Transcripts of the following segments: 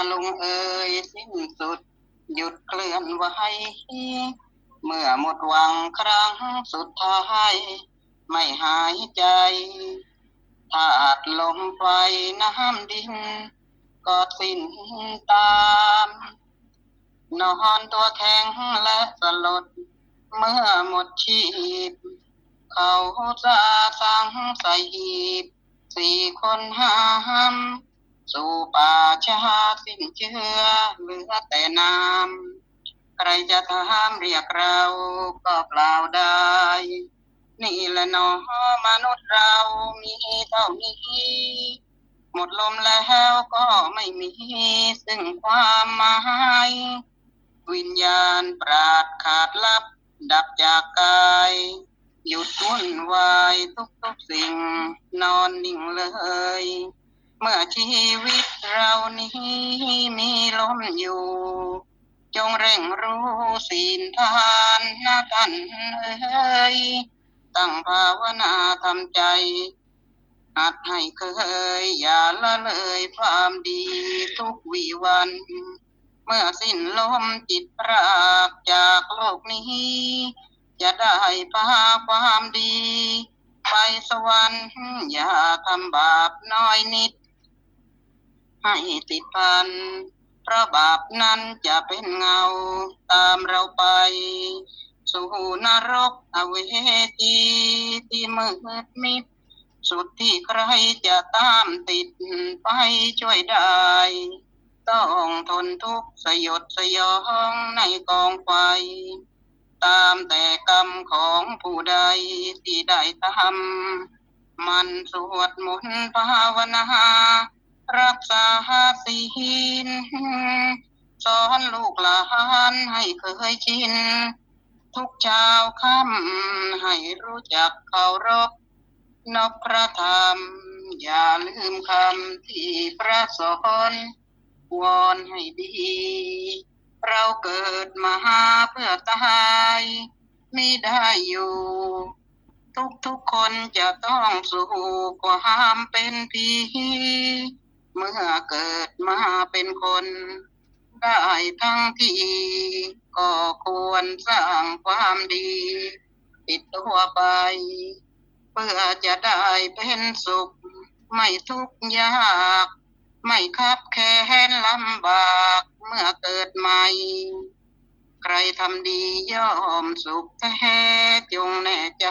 มาลงเอ่ยสิ้นสุด หยุดเคลื่อนไหวเมื่อหมดหวังครั้งสุดท้ายไม่หายใจธาตุลมไฟน้ำดิน ก็สิ้นตาม นอนตัวแข็งและสลด เมื่อหมดชีพ เขาจะสังใส่หีบสี่คนห้าม สู่ป่าชาสิ้นเชื้อเหลือแต่น้ำใครจะถามเรียกเราก็เปล่าได้ นี่แหละนอมนุษย์เรามีเท่านี้หมดลมแล้วก็ไม่มีซึ่งความหมายวิญญาณปราดขาดลับ ดับจากกาย หยุดวุ่นวายทุกทุกๆสิ่ง นอนนิ่งเลย เมื่อชีวิตเรานี้มีลมอยู่ จงเร่งรู้ศีลทานนะท่านเอ้ยตั้งภาวนาทำใจหัดให้เคย อย่าละเลยความดีทุกวีวัน เมื่อสิ้นลมจิตปรากจากโลกนี้ จะได้พาความดี ไปสวรรค์อย่าทำบาปน้อยนิด ให้ติดพันพระบาปนั้นจะเป็นเงาตามเราไป สู่นรกอเวจีที่มืดมิด สุดที่ใครจะตามติดไปช่วยได้ ต้องทนทุกข์สยดสยองในกองไฟตามแต่กรรมของผู้ใดที่ได้ทำมันสวดมนต์ภาวนา รักษาศีลสอนลูกหลานให้เคยชิน ทุกเช้าค่ำให้รู้จักเคารพนบพระธรรม อย่าลืมคำที่พระสอนวอนให้ดี เราเกิดมาเพื่อตายไม่ได้อยู่ ทุกทุกคนจะต้องสู่ความเป็นผี เมื่อเกิดมาเป็นคนได้ทั้งทีก็ควรสร้างความดี ติดตัวไป เพื่อจะได้เป็นสุข ไม่ทุกข์ยาก ไม่คับแค้นลำบาก เมื่อเกิดใหม่ ใครทำดีย่อมสุขแท้จงแน่ใจ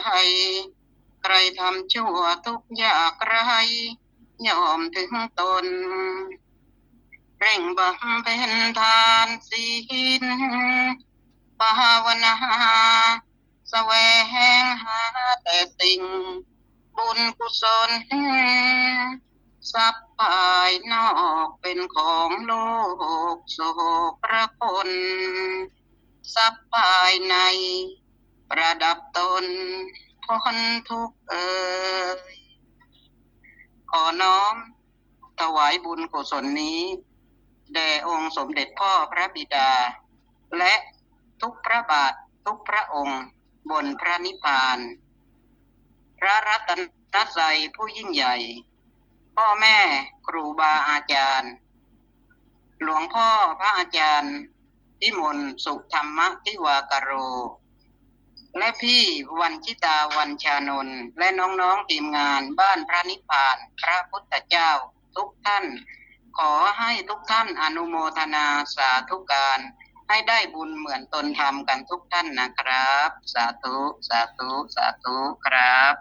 ใครทำชั่วทุกข์ยากไร ยอมถึงตน เร่งบำเพ็ญทานศีลภาวนาแสวงหาแต่สิ่ง บุญกุศลทรัพย์ภายนอกเป็นของโลกโสพระคนทรัพย์ภายใน ประดับตนพ้นทุกข์เอ่ย ขอน้อม ถวายบุญกุศลนี้ แด่องค์สมเด็จพ่อพระบิดา และทุกพระบาททุกพระองค์บนพระนิพพาน พระรัตนตรัยผู้ยิ่งใหญ่ พ่อแม่ครูบาอาจารย์ หลวงพ่อพระอาจารย์ทิมนสุธรรมทิวากโร และพี่วันชิตาวันชานนท์และน้องๆทีมงานบ้านพระนิพพาน พระพุทธเจ้าทุกท่าน ขอให้ทุกท่านอนุโมทนาสาธุการ ให้ได้บุญเหมือนตนทำกันทุกท่านนะครับ สาธุ สาธุ สาธุครับ